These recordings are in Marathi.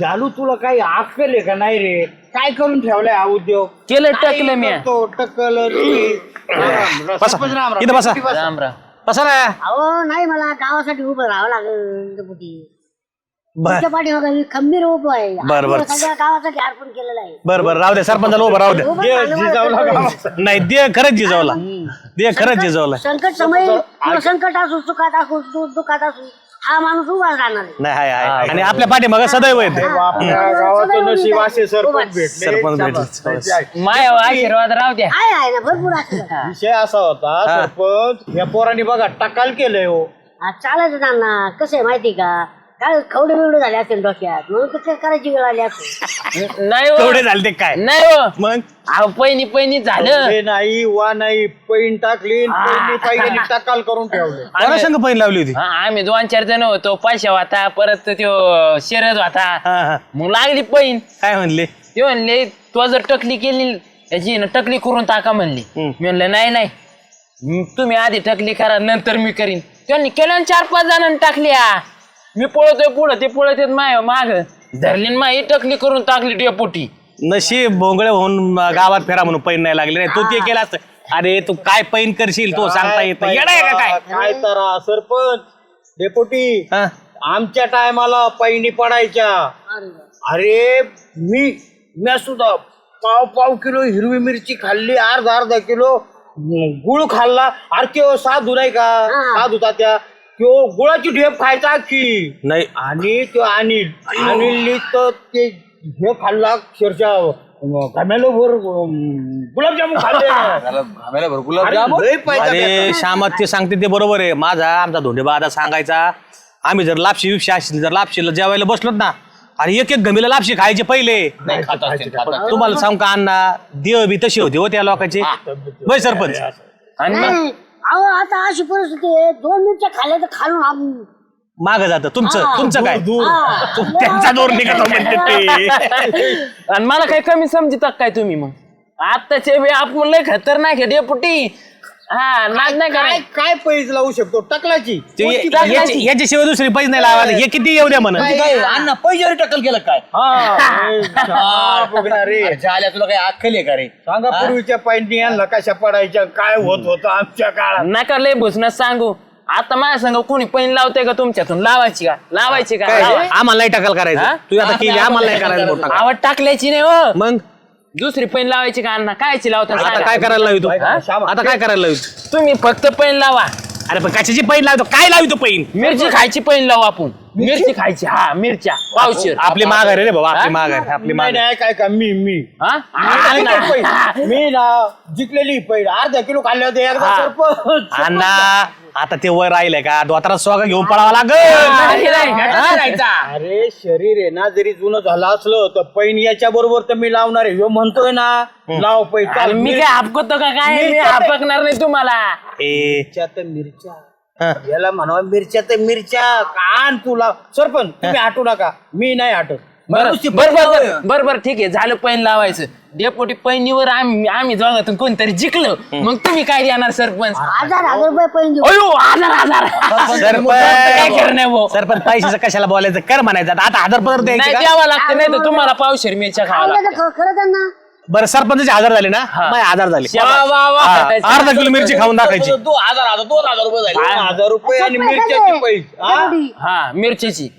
जालू तुला काही अक्कल आहे का? नाही रे. काय करून ठेवलाय हा उद्योग? केलं टकलं मी. तो टकल बसा. इथं बसा. राम राम. बसा ना. अहो नाही मला गावासाठी उभं राहावं लागेल. बर. तुमच्या पाठीमागं मी खंबीर उभं आहे. बर, बर. आपण सगळ्या गावासाठी अर्पण केलेलं आहे. बर बर. राहू दे सरपंचाला उभं राहू दे. उभं मला जिजाऊला. आहे. नाही दे खरंच जिजावला दे खरंच जिजावला संकट समय किंवा संकट असू सुखात असू दु- दुःखात असू. हा माणूस उभाच राहणार आहे. नाही हाय हाय. आणि आपल्या पाठीमागं सदैव येते. आपल्या गावाचं नशीब असे सरपंच भेटले. सरपंच शाबास. भेटले. माया आशीर्वाद राहू द्या. आहे आहे ना भरपूर असं विषय असा होता हा. सरपंच या पोरांनी बघा टकाल केलंय हो. चालायचं त्यांना. कसं आहे माहिती का? काय खवडे बिवडे झाले असेल डोक्यात? म्हणून तर ते करायची वेळ आली असेल. नाही हो. तेवढे झाले ते काय? नाही हो. मग? अहो पहिनी पहिनी झालं. हे नाही वा नाही पैन टाकली पैनी टकाल करून ठेवले. कोणा संघ पैन लावली होती? हा, आम्ही दोन चार जण होतो. पैशा होता परत तो शरद होता. हा हा. मग लागली पैन. काय म्हणले? ते म्हणले तो जर टकली केली याची ना टकली करून टाका म्हणली. हम्म. मी म्हणलं नाही नाही. म, तुम्ही आधी टकली करा नंतर मी करीन. त्यांनी केलं आणि चार पाच जणांनी टाकली हा. मी पळतोय पुढं ते पळत येत माय माग. धरली माई टकली करून टाकली डेपोटी. नशीब भोंगळे होऊन गावात फेरा म्हणून पैन नाही लागले नाही तू ते केलं असतं. अरे तू काय पैन करशील तो सांगता येत नाही. येडा आहे का काय? काय तर सरपंच डेपुटी हा? आमच्या टायमाला पैनी पडायच्या. अरे मी मी सुद्धा पाव पाव किलो हिरवी मिरची खाल्ली अर्धा अर्धा किलो गुळ खाल्ला. अरे त्यो साधू नाही का? साधू तात्या त्यो गुळाची ढेप खायचा की नाही. आणि तो अनिल अनिलनी तर ते हे खाल्ला अक्षरशः. घमेलो भर गुलाबजामुन खाल्ले. लय अरे ते सांगते ते बरोबर आहे. माझा आमचा धोंडेबा आता सांगायचा. आम्ही जर लापशी विपशी असतील जर लापशीला जेवायला बसलोत ना अरे एक एक गमीला लापशी खायचे पहिले. तुम्हाला सांग का अण्णा? देव बी तशी होती हो त्या लोकांची. वय सरपंच? आणि मग अहो आता अशी परिस्थिती आहे. दोन मिनिटं खाल्ल्या तर खालून माग जात. तुमचं हा, तुमचं काय? हा. तुम- त्यांचा दोर निघतो म्हणते ते. आणि मला काही कमी समजतात काय तुम्ही मग? आत्ताचे बी आपण लय खतरनाक आहे डेपुटी. हा नाही काय काय काय पैज लावू शकतो? टकलाची. ते या- याची- याच्याशिवाय दुसरी पैसे नाही लावायला. हे किती येऊ द्या म्हणा अण्णा पैशावर टक्कल केलं काय? रे. झाल्या तुला काही अक्कल आहे का रे? सांगा पूर्वीच्या पायंटी यांना कशा पडायच्या काय होत होतं आमच्या काळात? नका लय भुसणं सांगू. आता माझ्या संग कोणी पैन लावते का तुमच्यातून? लावायची का? लावायची का? काय? लावा. आम्हाला नाही टकल करायचं. हा? तू आता केली आम्हाला नाही करायचं मोठं टकल. आवड टाकल्याची नाही हो. मग? दुसरी पैन लावायची का अण्णा? कायची लावता आता सांगा. काय करायला लावी तू? हा? आता काय करायला लावी तू? तुम्ही फक्त पैन लावा. अरे पण कशाची पैन लावतो? काय लावतो पैन? मिरची खायची पैन लावू आपण. मिरची खायची हा मिरच्या. पावशेर. आपली माग आहे रे बाबा आपली? माग आहे आपली नाही माग नाही काय का मी मी. हा? मी. नाही ना जिंकलेली पैज अर्धा किलो खाल्ले होते एकदा हा. सरपंच. अण्णा आता ते वय राहिलंय का? दोतारा स्वाग घेऊन पळावा लागल. नाही. अरे शरीर आहे ना जरी जुनं झालं असलं तर पैन याच्या बरोबर तर मी लावणार आहे. ह्यो म्हणतोय ना लाव चाल मी काय हापकतो का काय? मी मिरच्या ते- हापकणार नाही तुम्हाला. ए. मिरच्या तर मिरच्या. याला म्हणावा मिरच्या तर मिरच्या कान तुला. सरपंच तुम्ही हटू नका. मी नाही हटत बर नुसती बर पैन बर लावायचं. बर बर ठीक आहे. झालं पैन लावायचं. डेपोटी पैनीवर आम्ही आम्ही दोघातून कोणतरी जिंकलो. मग तुम्ही काय देणार सरपंच? हजार हजार रुपये पैन देऊ. अयो हजार हजार. काय करणार सरपंच भाऊ? सरपंच पैशाचं कशाला बोलायचं? कर म्हणायचं. आता हजार पदार्थ नाही द्यायचे का? द्यावं लागतं नाही तर तुम्हाला पावशेर मिरच्या खावा लागतं. खरं त्यांना बरं सरपंचाचे हजार झाले ना? माझे हजार झाले. वा, वा, वा. हा, अर्धा किलो मिरची खाऊन टाकायची. दो हजार हजार दोन हजार रुपये झाले. दोन हजार रुपये आणि पैसे मिरच्याचे हा? हा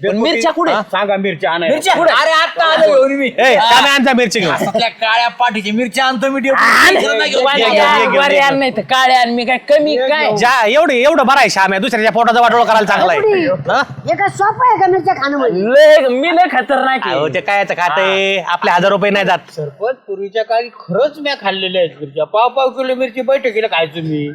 पण मिरच्या कुठे? हा, सांगा मिरच्या मिरच्या अरे आता आलो घेऊन मी. ए आणता मिरची घेऊन. काळ्या पाठीची मिरच्या आणतो मी नाही घे, घे, घे, घे. तर काळे आण. मी काय कमी काय? ज्या एवढं एवढं बरं आहे श्याम आहे दुसऱ्याच्या पोटाचा वाटोळ करायला चांगला आहे. हा? हे? काय सोपं आहे का मिरच्या खाणं म्हणजे? लय मी लय खतरनाक अहो आहे ते काय खाते आपले हजार रुपये नाही जात. सरपंच पूर्वीच्या काळी खरंच मी खाल्लेल्या आहेत मिरच्या पाव पाव किलो मिरची बैठकीला खायचो मी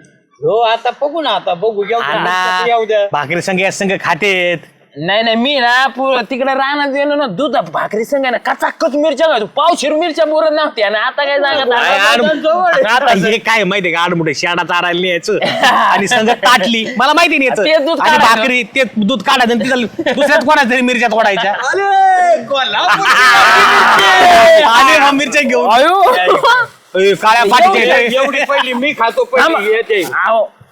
हो आता बघू ना आता बघू. येऊ द्या भाकरी संघ या संघ खातेत. नाही नाही मी ना पु- तिकडे राहण्यात गेलो ना दूध भाकरी संग ना कचाकच मिरच्या घालतो पावशेर मिरच्या बोरत नव्हती. आणि आता काय काय सांगा आड- आता हे काय माहितीये का? आडमुठे शेडा चारायला न्यायचं. आणि संघ ताटली. मला माहिती नाही ते याचं. दूध आणि काढायचं. भाकरी ते दूध काढायचं आणि तिथं दुसऱ्यात कोणाच्या तरी मिरच्यात ओढायच्या आणि मग मिरच्या घेऊन. अयो. ए, काळ्या एवढी पहिली मी खातो. पहिली येते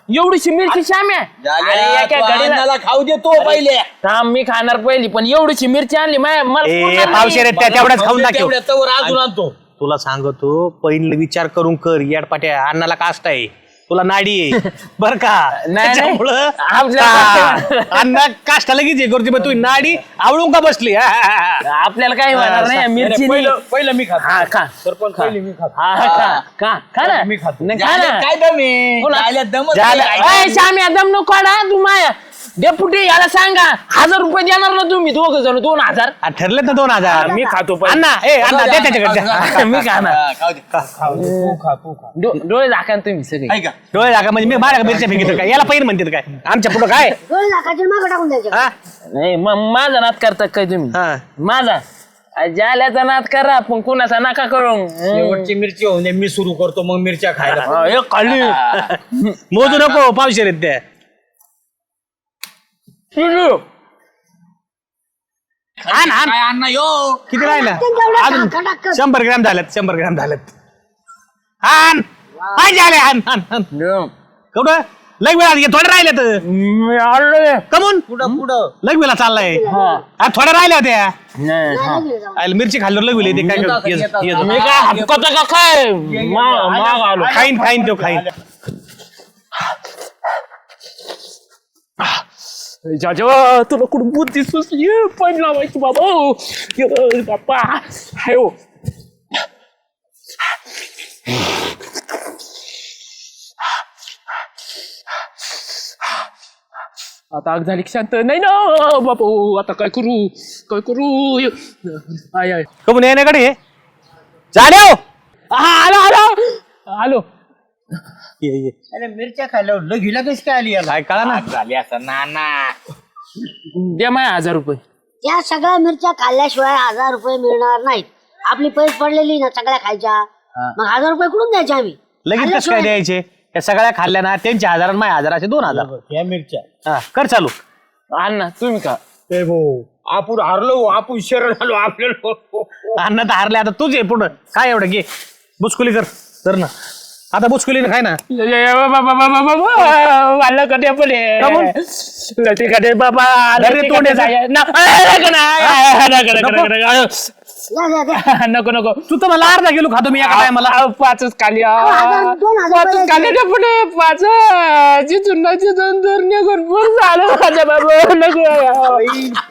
एवढीशी मिरची श्याम्या अरे एका घडीला अण्णाला खाऊ दे तो पहिले. थांब मी खाणार पहिली पण एवढीशी मिरची आणली माय- मला ए पुरणार नाही. पावशे रे त्या तेवढ्याच खाऊन तेवढ्या तवर अजून आणतो. तुला सांगतो पहिले विचार करून कर याडपाट्या अण्णाला कास्ट आहे. तुला नाडी आहे बर का नाही. त्याच्यामुळं आपल्या- हा. अण्णा काष्टा लगेच हे करते तू नाडी आवडून का बसली हा, हा, हा. आपल्याला काही होणार नाही मिरची पहिलं पहिलं मी खातो हा खा सरपंच पहिली मी खातो हा खा खा खा ना मी खातो नाही, खा झाले, ना. काय दम आहे बोला. झाल्या दमच झालं. नाही. अय, श्याम्या दम नको काढा तू माया डेपुटी याला सांगा. हजार रुपये देणार ना तुम्ही? दोघ जण दोन हजार. हा, ठरलेत ना दोन हजार. मी खातो पण अण्णा ए अण्णा दे त्याच्याकडे. द्या. मी हा, खा डो- डोळे दाखा ना तुम्ही सगळे. ऐका डोळे जागा म्हणजे मी माझ्या मिरच्या फेकित काय? याला पहिलं म्हणतात काय? आमच्या पुढं काय? डोळे दाखायचे मागं टाकून द्यायचे. हा? नाही मग माझा नाद करता काय तुम्ही? हा. माझा? अ, जाल्याचा नाद करा पण कुणाचा नका करू. शेवटची मिरची होऊन दे, मी सुरू करतो मग मिरच्या खायला. खाली. मोजू नको पावशे आहेत त्या. आण आण. काय अण्णा यो! किती राहिला? अजून. शंभर ग्रॅम झाल्यात शंभर ग्रॅम झाल्यात आण आण झाले आण आण आण. हम्म. कुठं लग वेळा हे थोडे राहिले तर. कमून? पुढं पुढं लग वेळा चाललाय. आ, थोड्या राहिल्या होत्या. हा. आयला मिरची खाल्ल्यावर लग वेळ ते काय मी काय हपकत का काय? मा- माग आलो. खाईन खाईन तो खाईन. जाजा तुला कुठं बुद्धी सुचली? पण लावायची बाबा. ये बाप्पा. हाय हो. आता आग झाली की शांत. नाही ना बापू आता काय करू? काय करू? आय आय. कमून येण्याकडे झाले आलो आलो. आलो. ये, ये. अरे मिरच्या खाल्ल्यावर लघीला कशी काय आली याला? काय कळा ना? झाली असं नाना द्या माय हजार रुपये. या सगळ्या मिरच्या खाल्ल्याशिवाय हजार रुपये मिळणार नाहीत. आपली पैसे पडलेली ना सगळ्या खायच्या मग हजार रुपये कुठून द्यायचे आम्ही? लगेच कसं काय खाल्ल्याशिवाय- द्यायचे? त्या सगळ्या खाल्ल्या ना त्यांचे हजार आणि माझ्या हजार असे दोन हजार. या मिरच्या. हा कर चालू. अण्णा तुम्ही का ए भाऊ आपण हारलो आपण शरण आलो आपल्याला. अन्न तर हारले आता तुझे पुढं. काय एवढं घे. बुचकुली कर. तर ना. आता बुचकुली खाय ना. कटे पडे कटे बाबा नको, नको, नको. नको नको. तू तर मला अर्धा किलो खातो मी एका टायमाला. पाचच खाली अहो. हजार- दोन हजार पाचच खाली रे पुढे पाच जिथून ना जिथून दूर निघून पूर झालं माझ्या बाबा नको.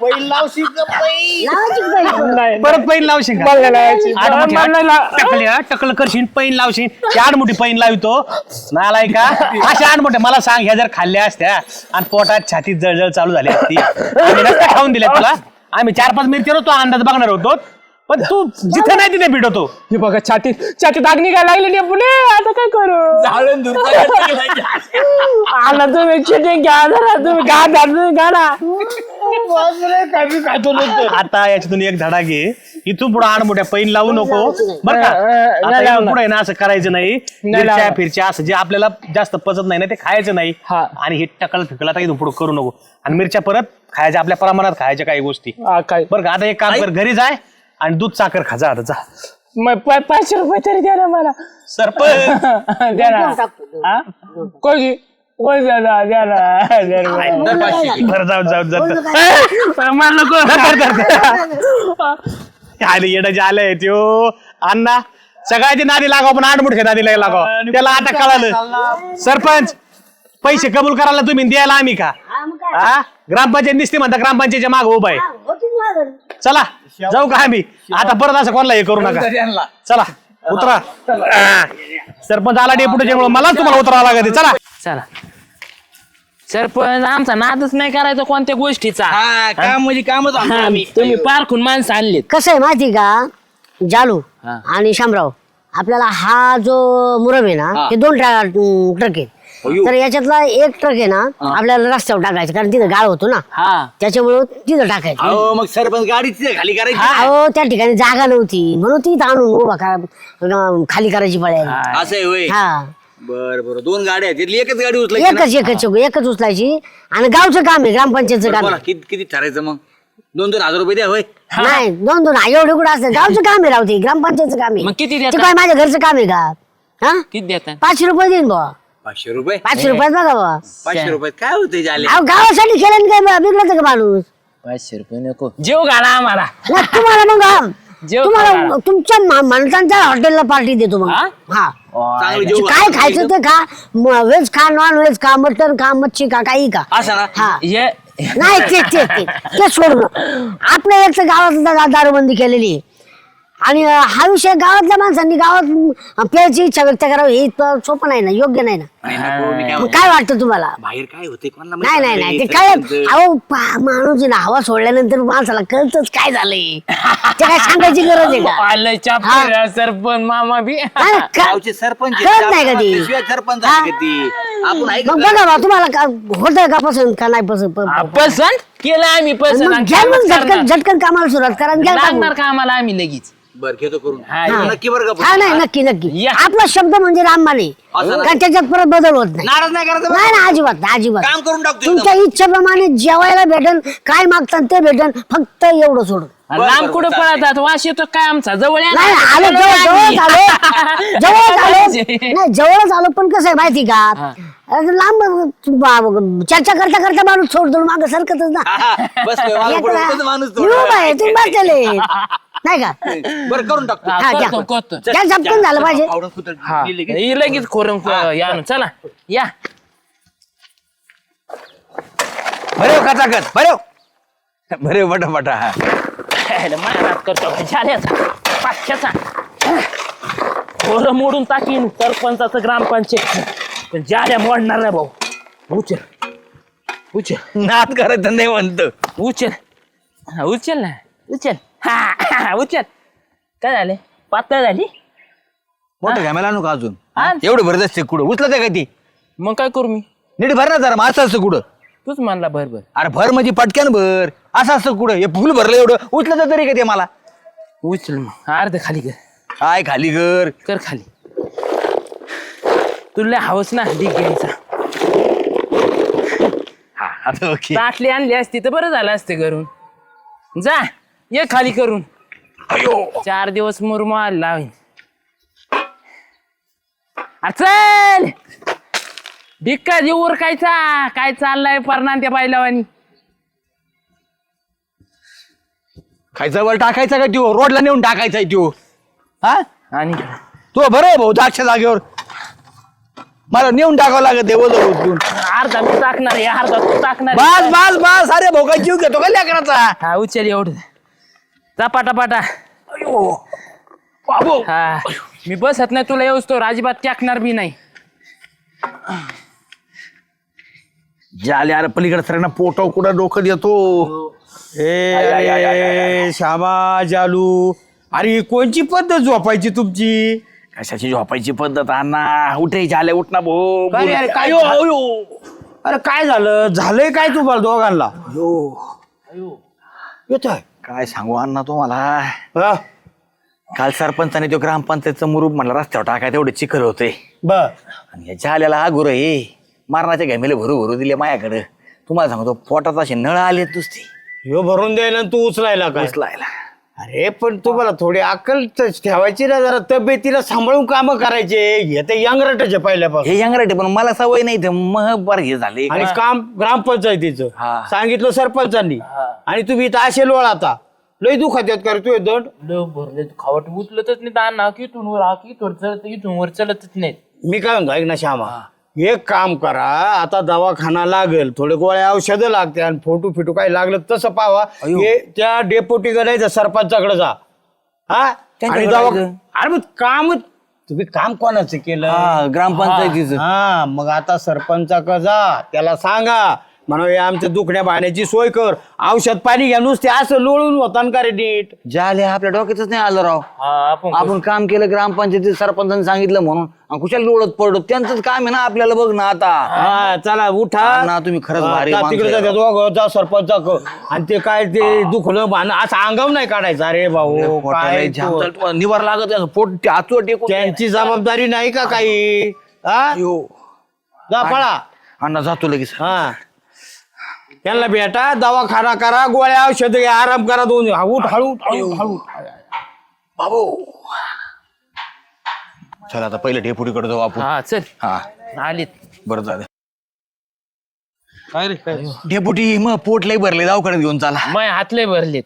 पहिल लावशी का पहिल लावायची का पैसे? नाही परत पैन लावशील का? मला लावायची. मला टकली हा, टकल करशील पैन लावशील. ती आडमुठी पैन लावितो. नालाय का अशा आडमुठे मला सांग ह्या जर खाल्ल्या असत्या आणि पोटात छातीत जळजळ चालू झाली असती. आम्ही नसत्या खाऊन दिल्या तुला. आम्ही चार पाच मिरची तो अंदाज बघणार होतो. पण तू जिथे नाही तिथे भिडवतो हे बघा छातीत छातीत आग निघायला लागली रे पुढे. आता काय करू? झाडून दूर आला तुम्ही चिटिंग घ्या जरा तुम्ही गाडा खातो नंतर? आता याच्यातून एक धडा घे. इथून पुढे आडमोठ्या पैन लावू नको. बरं का? आता नाही इथून लावणार. पुढे ना असं करायचं नाही. मिरच्या लावणार. फिरच्या असं जे आपल्याला जास्त पचत नाही ना ते खायचं नाही. हा. आणि हे टकल फिकल आता इथून पुढे करू नको. आणि मिरच्या परत खायच्या आपल्या प्रमाणात खायच्या काही गोष्टी. हा, काय? बरं का? आता एक काम कर घरी जाय. आणि दूध साखर खाजा आता जा. मग पा- पाचशे रुपये तरी द्या ना मला. सरपंच. द्या ना. देऊन टाकतो, देऊन. हा? कोणी कोण द्या ना. द्या ना. द्या ना. बरं जाऊ जाऊ जाऊ बोलू काय? ए, मला नको. आले येडं आलंय त्यो अण्णा सगळ्याची नादी लागाव पण आडमुठे नादी लागाव. त्याला आता कळालं. सरपंच पैसे कबूल करायला तुम्ही द्यायला आम्ही का? हा? हा? ग्रामपंचायत दिसते म्हणता ग्रामपंचायतच्या माग उभा आहे. हा. चला जाऊ का आम्ही? आता परत असं कोणाला हे करू नका. चला उतरा. सरपंच आला डेपुटीच्यामुळे मला तुम्हाला उतरावं लागत चला. चला. सरपंच आमचा नादच नाही करायचा कोणत्या गोष्टीचा. हा काम म्हणजे कामच हा, आम्ही तुम्ही पारखून माणसं आणलीत. कसं आहे माहिती का? जालू हा. आणि शामराव. आपल्याला हा जो मुरम आहे ना हा. हे दोन ट्रक ट्रक आहेत. अयो. तर याच्यातला एक ट्रक आहे ना आपल्याला रस्त्यावर टाकायचं कारण तिथं गाळ होतो ना. हा. त्याच्यामुळं तिथं टाकायचं. अहो मग सरपंच गाडी तिथे खाली करायची अहो त्या ठिकाणी जागा नव्हती. म्हणून तिथं आणून उभा करा खाली करायची पळायला. असं आहे होय. हा. बर बर. दोन गाड्या आहेत. तिथली एकच गाडी उचलायची ना? एकच एकच एकच उचलायची. आणि गावचं काम आहे ग्रामपंचायतचं बरं, काम बोला आहे. किती किती ठरायचं मग? दोन दोन हजार रुपये द्या होय. नाही दोन दोन एवढे कुठं असतं गावचं काम आहे रावती ग्रामपंचायतचं काम आहे. मग किती ते देता काय माझ्या घरचं काम आहे का? हा? किती देता पाचशे रुपये देईन बुवा. पाचशे रुपये? पाचशे रुपयात बघा पाचशे रुपये काय होते झाले अहो गावासाठी केलं ना काय बिघडलं का माणूस? पाचशे रुपये नको. जेव घाला आम्हाला. तुम्हाला मग जेव तुम्हाला. तुमच्या मा- माणसांच्या हॉटेलला पार्टी देतो मग. हा? हा. चांगलं जेवू काय खायचं ते खा. व्हेज खा नॉन व्हेज खा मटन खा मच्छी खा काही खा. असं ना? हा. ये. नाही ते ते ते ते सोडून आपल्या एक तर गावात दारूबंदी केलेली आहे. आणि हा विषय गावातल्या माणसांनी गावात प्यायची इच्छा व्यक्त करावी हे इतकं सोपं नाही ना योग्य नाही ना. नाही, नको, मी काय मग म्हणतो, काय वाटतं तुम्हाला? बाहेर काय होते? कोणाला नाही नाही नाही ते माहिती काय. अहो पा- माणूस आहे ना हवा सोडल्यानंतर माणसाला कळतच काय झालंय. ते काय सांगायची गरज आहे का? सरपंच मामा बी. हा, गावचे सरपंच आहेत, कळत नाही का ती? सरपंच? आहे का ती? आपण ऐकत मग बघा बा तुम्हाला का होतंय का पसंत का नाही पसंत? प- पसंत? केलं आम्ही पसंत मग आणि घ्या मग कामच झटकन कामाला सुरुवात करा आणि घ्या लागणार टाकून. का आम्हाला आम्ही लगेच बर घेतो करून हा, हा, ये. नक्की बरं का हा नाही नक्की नक्की या. आपला शब्द म्हणजे रामबाने असं? कारण त्याच्यात परत बदल होत नाही नाराज नाही करायचं बरं. नाही ना अजिबात नाही, अजिबात काम करून टाकतो तुमच्या. इच्छेप्रमाणे जेवायला भेटन काय मागतात ते भेटन फक्त एवढं सोडून बरं, लांब बरं, कुठं चालतंय. पळतात वास येतो काय आमचा जवळ या ना. नाही आलो जवळ. जवळच आलो जवळच आलो नाही जवळच आलो पण कसं आहे माहिती का अरे लांब बा- चर्चा करता करता माणूस सोडतो माग सरकतच ना. होतोच माणूस तो. येऊ बाय तुम्ही बसलेले नाही का? बरं करून टाकतो. हा, हा, घ्या. करतो करतो. त्या झपकन झालं पाहिजे आवडून कुठं हा गेली की? ही लगेच खोरं या ना, चला या. बरे हो हो. बरे हो, करतो झाल्याचा पाचशेचा. खोरं मोडून टाकीन सरपंचाचं ग्रामपंचायत. पण जाल्या मोडणार नाही भाऊ. उचल. उचल. नाद करायचं नाही म्हणतो. उचल. हा, उचल ना. उचल. हा हा, उचल. काय झाले? पातळ झाली? मोठं घ्यायला आणू का अजून. हा. एवढं भरत असते कुठं? उचलत का ती? मग काय करू मी? नीट भर ना जरा मग असं असतं कुठं? तूच म्हणला भर भर. अरे भर म्हणजे पटक्यान भर. असं असतं कुठं? हे फुल भरलं एवढं. उचलत तरी का ते मला? उचल मग. अर्ध खाली कर. काय खाली कर? कर खाली. तुला हवस ना डिग घ्यायचा. हा आता ओके. ताटली आणली असती तर बरं झालं असते घरून. जा ये खाली करून. अयो. चार दिवस मुरमाल लावीन चल. भिक्का देऊ उरकायचा काय चाललाय परना त्या बायलावानी खायचा वर टाकायचा का त्यो? रोडला नेऊन टाकायचा त्यो. हा? आणि तो बरं आहे भाऊ जागच्या जागेवर. मला नेऊन टाकावं लागत आहे ओझं उचलून. अर्धा मी टाकणार आहे अर्धा तू टाकणार बस आहे. बस बस अरे काय जीव घेतो का लेकराचा? हा उचल एवढं. चपाटा पाटा अयो बाबू. हा. मी बसत नाही तुला येऊस तो. अजिबात टाकणार बी नाही. जाले अरे पलीकडे सरांना पोटाव कुठं डोकं देतो? ए श्यामा जालू. अरे ही कोणची पद्धत झोपायची तुमची? कशाची झोपायची पद्धत अण्णा? उठे झाले उठ ना भाऊ. काय रे, अरे, काय अयो, झा- अयो. अरे काय झालं? झालंय काय तुम्हाला दोघांना? येतोय. काय सांगू अण्णा तुम्हाला? हा? काल सरपंचाने तो ग्रामपंचायतचं मुरूप म्हणला रस्त्यावर टाकाय तेवढे चिखल होते बर. आणि याच्या आल्याला हा गुरु हे मारणाच्या घॅमेले भरू भरू दिले माझ्याकडे तुम्हाला सांगतो पोटात असे नळ आले नुसते. ह्यो भरून द्यायला आणि तू उचलायला काय? उचलायला. अरे पण तुम्हाला थोडी अक्कल त- ठेवायची ना जरा तब्येतीला सांभाळून काम करायचे. हे तर यंगरटाचे पहिल्यापासून. हे यंगराटे पण मला सवय नाही ते मग बरं हे झाले. आणि काम ग्रामपंचायतीचं. हा. सांगितलं सरपंचांनी. आणि तुम्ही इथं असे लोळ आता. लय दुखात कर तू दंड. भरले खावट उचलतच नाही दाना इथून वर हा इथून चलत इथून वर चलतच नाही मी काय म्हणतो ऐक ना श्यामा. एक काम करा आता दवाखाना लागेल थोडे गोळ्या औषधं लागते आणि फोटो फिटो काही लागलं तसं पावा. हे त्या डेपोटीकडे जायचं सरपंचाकडे जा. हा? आणि त्यांच्याकडे दवा जायचं? अरे मग काम तुम्ही काम कोणाचं केलं? हा ग्रामपंचायतीचं. हा. मग आता सरपंचाकडे जा त्याला सांगा. म्हणा हे आमच्या दुखण्या पाण्याची सोय कर. औषध पाणी घ्या नुसते असं लोळून होता का रे नीट? झाले आपल्या डोक्यातच नाही आलं राव. हा आपण आपण काम केलं ग्रामपंचायतीत सरपंचाने सांगितलं म्हणून. आणि कुशाला लोळत पडलो. त्यांचंच काम आहे ना आपल्याला बघ ना आता. हा चला उठा. ना तुम्ही खरंच हा, माणसं तिकडे आहे जा सरपंच आणि ते काय ते दुखलं मान असं अंगाव नाही काढायचं. अरे भाऊ पोटाला काय जाम तू- चालतं, निवार लागत आहे, पोट आचो टेकून त्यांची जबाबदारी नाही का काही? हा? अयो. जा पळा. अण्णा जातो लगेच. हा. त्यांना भेटा दवाखाना करा गोळ्या औषध घ्या आराम करा दोन हा, उठ हळू हळू हळू बाबू. चला आता पहिलं डेपुटीकडे जाऊ आपण. हा चल. हा. आलीत. बरं झालं काय रे काय? डेपुटी मग पोट लई भरले दवाखान्यात घेऊन चला. माय हातले भरलेत.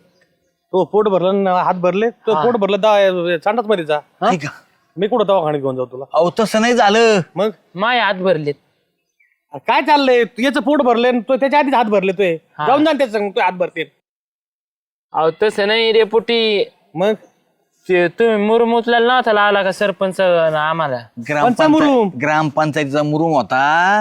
तो पोट भरलं न हात भरले तो पोट भरलं दा चांडाच मध्ये जा. मी कुठं दवाखान्यात घेऊन जाऊ तुला? अहो तसं नाही झालं. मग? माय हात भरलेत. काय चाललंय? याचं पोट भरले तो त्याच्या आधीच हात भरले तो जाऊन जा ना त्याच्या संग, तो हात भरते. अहो तसं नाही रे पुटी. मग? ते तुम्ही मुरुम उचलायला नव्हता लावला का सरपंच आम्हाला? ग्रामपंचायत मुरुम? ग्रामपंचायतीचा मुरुम होता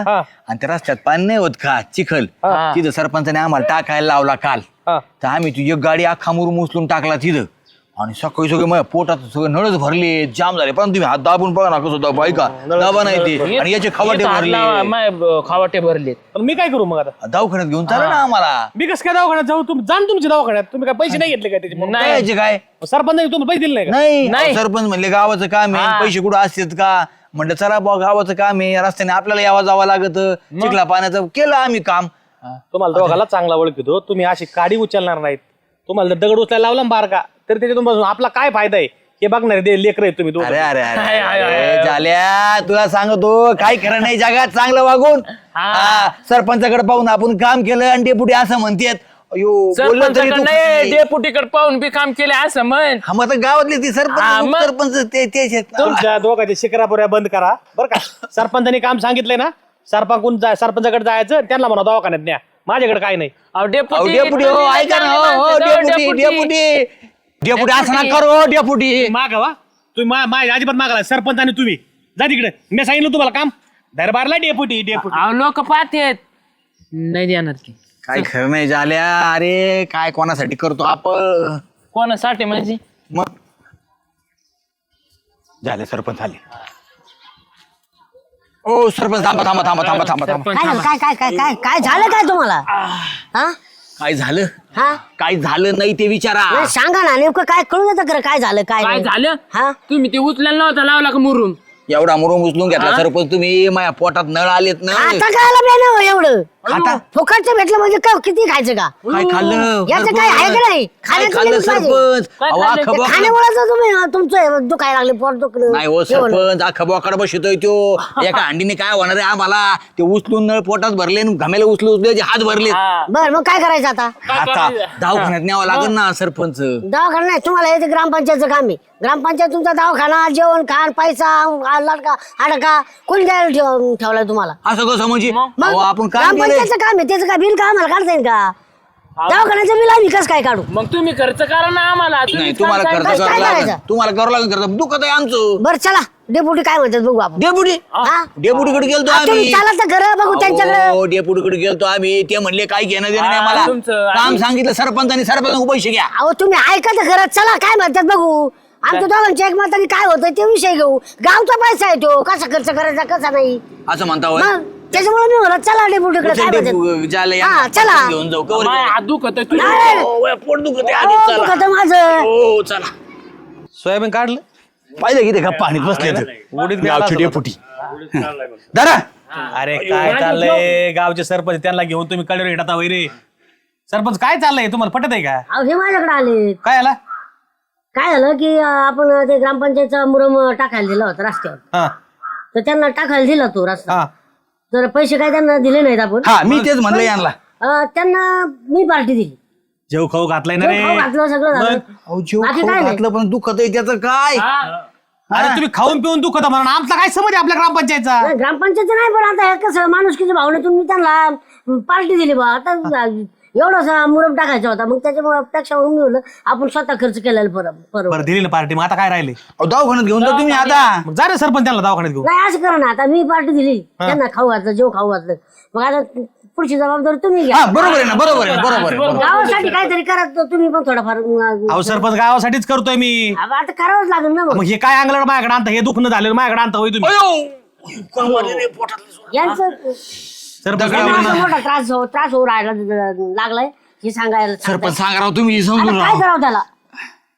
हा. आणि त्या रस्त्यात पाणी नाही होत का? चिखल. हा. तिथं सरपंचाने आम्हाला टाकायला लावला काल. हा. तर आम्ही ती एक गाडी अख्खा मुरुम उचलून टाकला तिथं. आणि सकाळी सगळे माझ्या पोटात सगळे नळच भरले जाम झाले. पण तुम्ही हात दाबून बघा ना कसं दाबा ऐका दाबा नाही ते. आणि याचे खवाटे भरले. खावाटे भरलेत. पण मी काय करू मग आता? दवाखान्यात घेऊन चाला ना आम्हाला. मी कसं काय दवाखान्यात जाऊ? तुम्ही जा ना तुमच्या दवाखान्यात. तुम्ही काय पैसे नाही घेतले काय त्याचे? काय नाही याचे काय? सरपंच तुम्हाला पैसे दिले नाही का? नाही. नाही. अहो, सरपंच म्हणले गावाचं काम आहे. हा. पैसे कुठं असतात का? म्हणलं चला बा गावाचं काम आहे. रस्त्याने आपल्याला यावं जावं लागत. चिखला पाण्याचं केलं आम्ही काम. तुम्हाला दोघाला चांगला ओळखतो. तुम्ही अशी काडी उचलणार नाहीत. तुम्हाला दगड उचलायला लावला ना बारका. तर त्याच्यातून बसून आपला काय फायदा आहे हे बघणार आहे लेकर आहेत तुम्ही दोघं. अरे अरे झाल्या तुला सांगतो काय खरं नाही जगात चांगलं वागून हा. हा, सरपंचाकडे पाहून आपण काम केलं आणि डेपुटी असं म्हणतेत अयो बोललं तरी तू सरपंच खुशी. डेपुटीकडे पाहून बी काम केले असं म्हण हा मग आता गावातली ती हा, सरपंच मग. सरपंच ते तेच आहेत. तुमच्या दोघांच्या शिकरापुऱ्या बंद करा बरं का सरपंचानी काम सांगितलंय ना सरपंच सरपंचाकडे जायचं त्यांना म्हणा दवाखान्यात न्या माझ्याकडे काय नाही अहो, अहो, डेपुटी डेपुटी हो ऐका ना हो हो डेपुटी डेपुटी डेपुटी असं ना करो डेपुटी. मागावा तुम्ही मा- माझ्या अजिबात मागाला सरपंच आणि तुम्ही. जा तिकडे. मी सांगितलं तुम्हाला काम. दरबारला डेपुटी डेपुटी. लोक पाहतेत. नाही देणार की. काय खरं नाही झाल्या. अरे काय कोणासाठी करतो आपण? कोणासाठी म्हणजे मग? झाले सरपंच आले ओ सरपंच थांबा थांबा थांबा थांबा थांबा थांबा. काय झालं? काय काय काय काय काय झालं काय तुम्हाला? हा? काय झालं? हा? काय झालं नाही ते विचारा. नाही, सांगा ना नेमकं काय कळून येतं खरं? काय झालं काय काय नाही? झालं? हा? तुम्ही ते उचलायला नव्हता लावला का मुरुम एवढा मुरुम उचलून घेतला सरपंच तुम्ही माझ्या पोटात नळ आलेत ना? आता बेन हो एवढं. आता फुकटचं भेटलं म्हणजे काय किती खायचं का काय खाल्लं याचं काय आहे का? नाही? काय खाण्याचं खाल्लं लिमिट पाहिजे. सरपंच काय अहो, खाल्लं? अख्खं ते बोकड- खाण्यामुळे तुम्ही अं, तुमचं दुखायला लागले पोट दुखणं नाही हो हे. सरपंच अख्खा बोकाड बसतोय तो एका हंडीने काय होणार आहे आम्हाला ते उचलून नळ पोटात भरले आणि घमेला उचलू उचलू हात भरले हा. बर मग काय करायचं आता काय आता करायचं? दवाखान्यात न्यावं लागेल ना सरपंच दवाखाना नाही तुम्हाला हे ते ग्रामपंचायतचं काम आहे ग्रामपंचायत तुमचा दवाखाना जेवण खाण पैसा आ, लडका हाडका कोणी द्यायला ठेव- ठेवलाय तुम्हाला असं कसं म्हणजे मग? अहो, आपण काय केलंय? ग्रामपंचायतचं काम आहे त्याचं काय बिल का आम्हाला काढता येईल का? दवाखान्याचं बिल आम्ही कसं काय काढू? मग तुम्ही खर्च करा ना आम्हाला. तुम्ही नाही तुम्हाला खर्च काय करावं लागेल. करायचं? तुम्हाला करावं लागेल खर्च. दुखत आहे आमचं. बरं चला. डेपुटी काय म्हणतात बघू आपण. डेपुटी? हा? डेपुटीकडे गेलतो आ, तुम्ही आम्ही. चला तर घरं बघू त्यांच्याकडे. हो डेपुटीकडे गेलतो आम्ही. ते म्हणले काय घेणं देणं नाही हा, मला. तुमचं- काम सांगितलं सरपंचानी सरपंच पैसे घ्या. अहो तुम्ही ऐका तर घरात चला काय म्हणतात बघू. आमच्या दोघांच्या एकमताने काय होतं ते विषय घेऊ. गावचा पैसा आहे तो. कसा खर्च करायचा कसा नाही? असं म्हणता होय? मग? त्याच्यामुळे मी म्हणत चला डेपुटीकडे काय म्हणतात? हा, चला. घेऊन जाऊ. कवर माय घेऊन हात दुखत आहे नाही. पोट दुखत चला. दुखतं माझं. हो चला. सोयाबीन काढलं? पाहिलं की ते का पाणीत बसले गेला डेपुटी दादा! अरे काय चाललंय? गावचे सरपंच त्यांना घेऊन तुम्ही कडेवर येतात वैरे सरपंच काय चाललंय? तुम्हाला पटत आहे का? अहो हे माझ्याकडे आले. काय आला? काय झालं की अं, आपण ते ग्रामपंचायतचा मुरम टाकायला दिला होता रस्त्यावर. हा. तर त्यांना टाकायला दिला तो रस्ता. हा. तर पैसे काय त्यांना दिले नाहीत आपण हा मी तेच म्हणलं यांना. अं, त्यांना मी पार्टी दिली. जेव खाऊ घातलाय ना खाऊ घातलं सगळं झालं. अहो, जीव बाकी खाऊ काय नाही. घातलं पण दुखत आहे त्याचं काय? अरे तुम्ही खाऊन पिऊन दुखत म्हणून. आमचा काय समज आहे आपल्या ग्रामपंचायतचा? नाही, ग्रामपंचायत नाही पण आता हे कसं माणुसकीच्या भावनेतून मी त्यांना पार्टी दिली बा. आता एवढासा मुरम टाकायचा होता. मग त्याच्यामुळे पेक्षा म्हणून मी म्हणलं आपण स्वतः खर्च केलेला बरं बरोबर बरं दिली ना पार्टी. मग आता काय राहिले? अहो, दवाखान्यात घेऊन जा तुम्ही आता. मग जा रे सरपंच त्यांना दवाखान्यात घेऊन. नाही असं करा ना. आता मी पार्टी दिली. त्यांना खाऊ घातलं जेव खाऊ घातलं. मग आता पुढची जबाबदारी तुम्ही घ्या. हा बरोबर आहे ना बरोबर आहे बरोबर आहे बरोबर. गावासाठी काहीतरी करा तर तुम्ही पण थोडाफार अं, अहो सरपंच गावासाठीच करतोय मी. आता करावंच लागेल ना मग. मग हे काय अंगलड माझ्याकडे आणता? हे दुखणं झालेलं माझ्याकडे आणता होय तुम्ही. अयो! यांचं सरपंच काय यांना म्हणणार? असा मोठा त्रास हो त्रास होऊ राहिला लागलाय. हे सांगायला सरपंच सांगा राव तुम्ही आता काय राव करावं त्याला?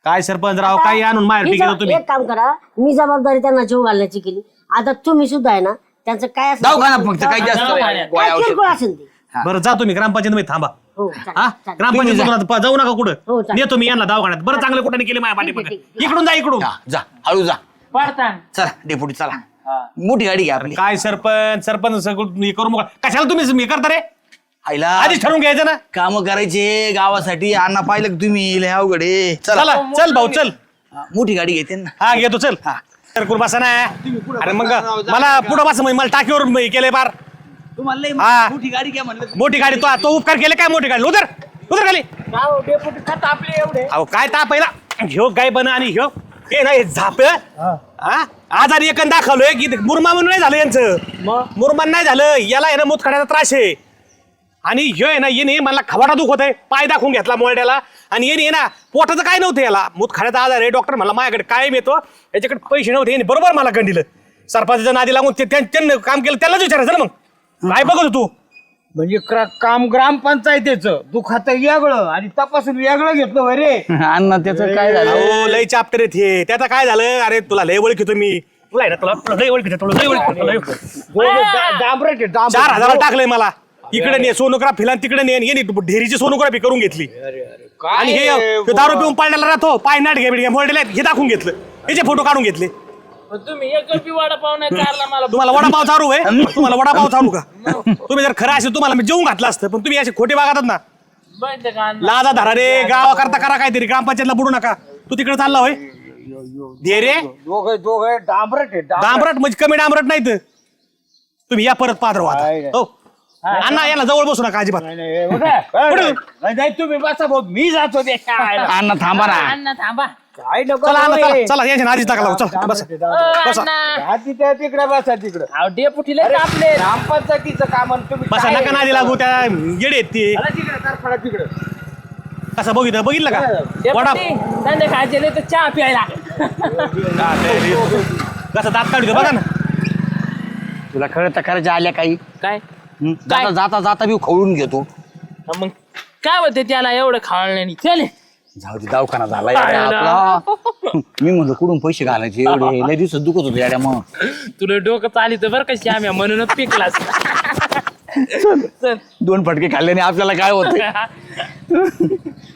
काय सरपंच राव काही आणून माहेर ही जबाब- तुम्ही. एक काम करा मी जबाबदारी त्यांना जेव घालण्याची केली. आता तुम्ही सुद्धा आहे ना त्यांचं काय असेल- दवाखाना फक्त काही जास्त नाही. काय गोळ्या औषध. किरकोळ असेल ते. बरं जा तुम्ही ग्रामपंचायत मध्ये थांबा. हो चालेल, हा? चालेल. ग्रामपंचायत जाऊ नका हो, कुठं चालेल. नेतो मी यांना दवाखान्यात. बरं चांगलं कुठे केले माझ्या ठीक आहे, इकडून जा इकडून. हा, जा. हळू जा. पडतान चला डेपुटी चला. मोठी गाडी घ्या आपली. काय सरपंच सरपंच सगळं हे करू मोकळा कशाला तुम्ही हे करता रे? आईला आधीच ठरवून घ्यायचं ना. काम करायचे गावासाठी अण्णा पाहिलं का तुम्ही? लय अवघड आहे. चला. चला चल भाऊ चल. हा, मोठी गाडी घेते ना. हा घेतो चल. तर बसा ना. अरे मग मला पुढं बसा म्हणजे मला टाकीवर हे केलंय बार तुम्हाला लय हा. मोठी गाडी घ्या म्हणलं मोठी गाडी तो तो उपकार केले काय मोठी गाडी? उतर उतर खाली. डेपुटी खत आपले एवढे. अहो काय ताप पहिला ह्यो गाय बन आणि ह्यो हे नाही झाप. हा? आजारी एकन दाखवलोय की मुरमा म्हणून नाही झालं यांचं? मुरमान नाही झालं याला आहे ना मुतखड्याचा त्रास आहे. आणि ह्यो आहे ना येणे मला खवाटा दुखत आहे पाय दाखवून घेतला मोरड्याला. आणि येणे ना पोटाचं काय नव्हतं याला. मुतखड्याचा आजार आहे डॉक्टर मला माझ्याकडे कायम येतो. याच्याकडे पैसे नव्हते. याने बरोबर मला गंडीलं. सरपंचाच्या नादी लागून ते- त्यां- त्यांनी काम केलं त्यालाच विचारायचं ना मग. काय बघत तू? म्हणजे क्र- काम ग्रामपंचायतीचं. दुखात वेगळं आणि तपासून वेगळं घेतलं होय रे. अण्णा त्याचं काय झालं? अहो लय चाप्टर आहेत हे. त्याचं काय झालं? अरे तुला लय ओळखीतो मी. तुला आहे ना तुला तुला लय ओळखीतो तुला लय ओळखीतो तुला लय ओळखीतो. डांबरट आहे, डांबरट. चार हजार टाकलंय मला. इकडे ने सोनोग्राफी फिला तिकडे ने ये ढेरीची सोनोग्राफी करून घेतली. आणि हे हे दारू पिऊन पाळण्याला राहतो. पाय नाट घे बिडघे मोडले हे दाखवून घेतलं. याचे फोटो काढून घेतले. तुम्ही एक बी वडापाव नाही चारला मला तुम्हाला वडापाव चालू आहे? तुम्हाला वडापाव चालू का? तुम्ही जर खरं असेल तुम्हाला मी जेवून घातलं असतं पण तुम्ही असे खोटे वागतात ना. बघते का अण्णा? लाजा धरा रे गावा करता करा काहीतरी ग्रामपंचायतला बुडू नका. तू तिकडे चालला होय? दे रे. दोघं दोघं डांबरट आहे डांबरट. डांबरट म्हणजे कमी डांबरट नाही तर तुम्ही या परत पात्र व्हा नाही. हो. अण्णा याला जवळ बसू नका अजिबात. नाही, नाही, उठा. पुढे. नाही, नाही, तुम्ही बसा भाऊ. मी जातो ते अण्णा थांबा ना. अण्णा थांबा. काय नको चला यांच्या आधीच टाका लावू चला बस अ, बसा. अण्णा. तिथे तिकडे बसा तिकडे. डेपुटीला आपले ग्रामपंचायतीचं काम आणि तुम्ही बसा काय- नका नादी लागू त्या येडे आहेत ते. चला तिकडे कसं बघितलं बघितलं का? वडा डेपुटी संध्याकाळचे लय तर चहा प्यायला. कसं दात काढतो बघा ना. तुला कळत करायच्या आल्या काही? काय? हं? जाता जाता जाता बी खवळून घेतो. मग काय होते त्याला? एवढं खावण्यानी चल. जाऊ दे दवाखाना झाला येड्या आपला. मी म्हणलं कुठून पैसे घालायचे एवढे? लय दिवसात दुखत होते याड्या मग. तुला डोकं चाली तर बरं कशी आम्ही म्हणूनच पिकलास. दोन फटके खाल्ल्याने आपल्याला काय होत